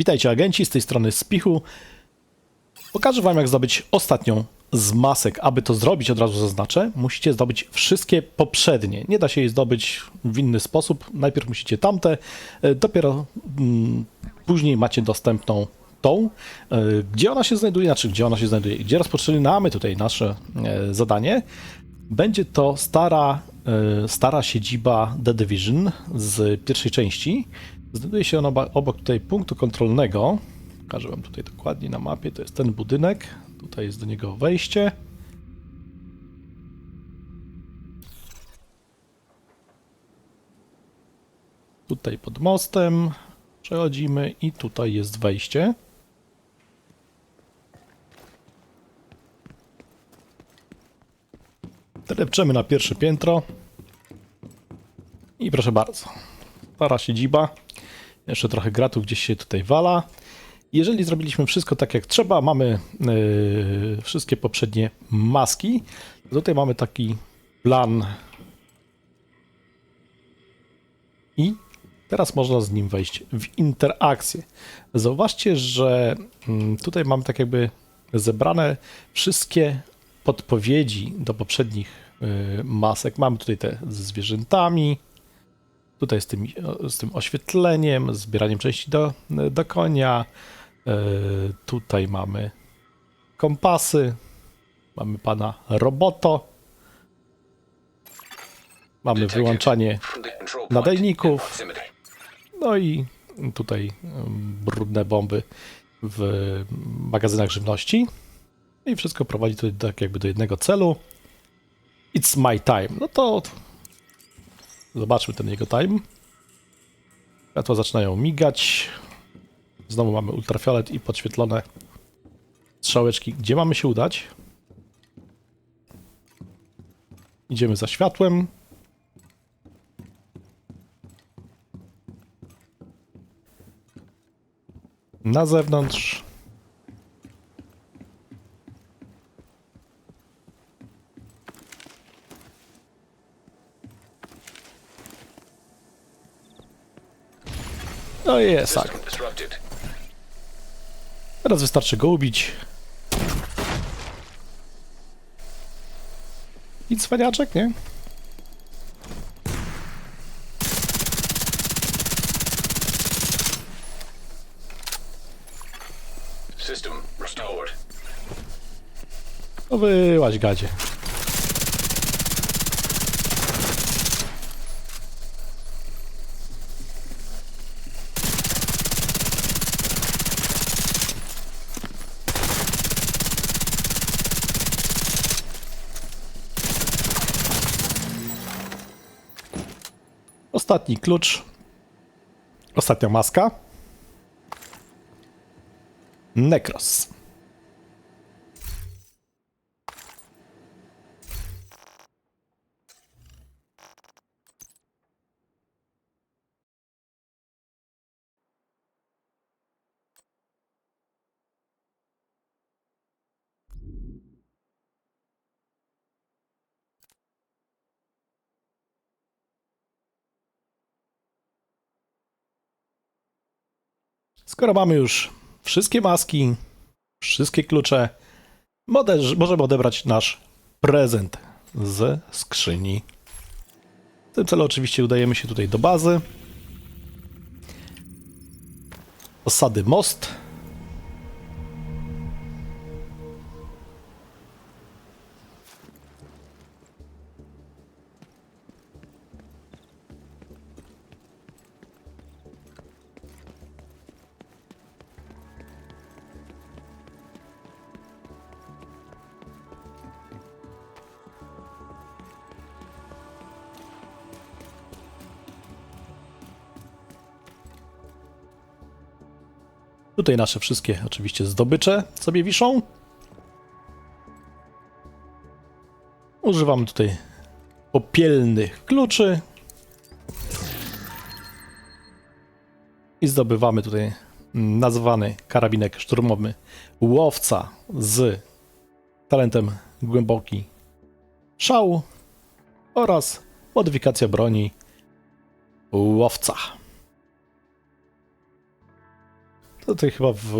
Witajcie agenci, z tej strony Spichu. Pokażę wam jak zdobyć ostatnią z masek. Aby to zrobić, od razu zaznaczę, musicie zdobyć wszystkie poprzednie. Nie da się jej zdobyć w inny sposób. Najpierw musicie tamte, e, dopiero mm, później macie dostępną tą. E, Gdzie ona się znajduje, znaczy gdzie ona się znajduje, gdzie rozpoczynamy tutaj nasze e, zadanie. Będzie to stara, e, stara siedziba The Division z pierwszej części. Znajduje się oba- obok tutaj punktu kontrolnego. Pokażę wam tutaj dokładnie na mapie. To jest ten budynek. Tutaj jest do niego wejście. Tutaj pod mostem przechodzimy i tutaj jest wejście. Drepczemy na pierwsze piętro. I proszę bardzo. Stara siedziba. Jeszcze trochę gratów gdzieś się tutaj wala. Jeżeli zrobiliśmy wszystko tak jak trzeba, mamy yy, wszystkie poprzednie maski. Tutaj mamy taki plan. I teraz można z nim wejść w interakcję. Zauważcie, że mm, tutaj mamy tak jakby zebrane wszystkie podpowiedzi do poprzednich y, masek. Mamy tutaj te ze zwierzętami, tutaj z tym, z tym oświetleniem, zbieraniem części do, do konia. Y, Tutaj mamy kompasy, mamy pana roboto, mamy wyłączanie nadajników, no i tutaj ym, brudne bomby w magazynach żywności. I wszystko prowadzi tutaj tak jakby do jednego celu. It's my time. No to zobaczmy ten jego time. Światła zaczynają migać. Znowu mamy ultrafiolet i podświetlone strzałeczki. Gdzie mamy się udać? Idziemy za światłem. Na zewnątrz. No i jest tak. Teraz wystarczy go ubić. I cwaniaczek, nie? System restored. No wyłaź gadzie. Ostatni klucz. Ostatnia maska. Necros. Skoro mamy już wszystkie maski, wszystkie klucze, możemy odebrać nasz prezent z skrzyni. W tym celu oczywiście udajemy się tutaj do bazy. Osady most. Tutaj nasze wszystkie oczywiście zdobycze sobie wiszą. Używamy tutaj popielnych kluczy. I zdobywamy tutaj nazwany karabinek szturmowy łowca z talentem głęboki szał oraz modyfikacja broni łowca. Tutaj chyba w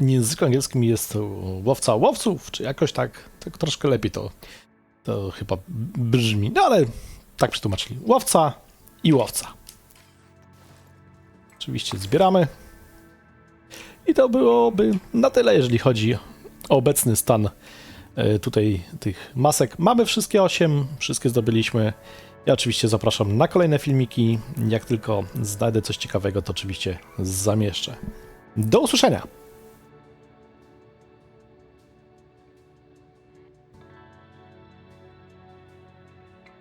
języku angielskim jest łowca łowców, czy jakoś tak, tak troszkę lepiej to, to chyba brzmi. No ale tak przetłumaczyli. Łowca i łowca. Oczywiście zbieramy. I to byłoby na tyle, jeżeli chodzi o obecny stan e, tutaj tych masek. Mamy wszystkie 8, wszystkie zdobyliśmy. Ja oczywiście zapraszam na kolejne filmiki. Jak tylko znajdę coś ciekawego, to oczywiście zamieszczę. Do usłyszenia!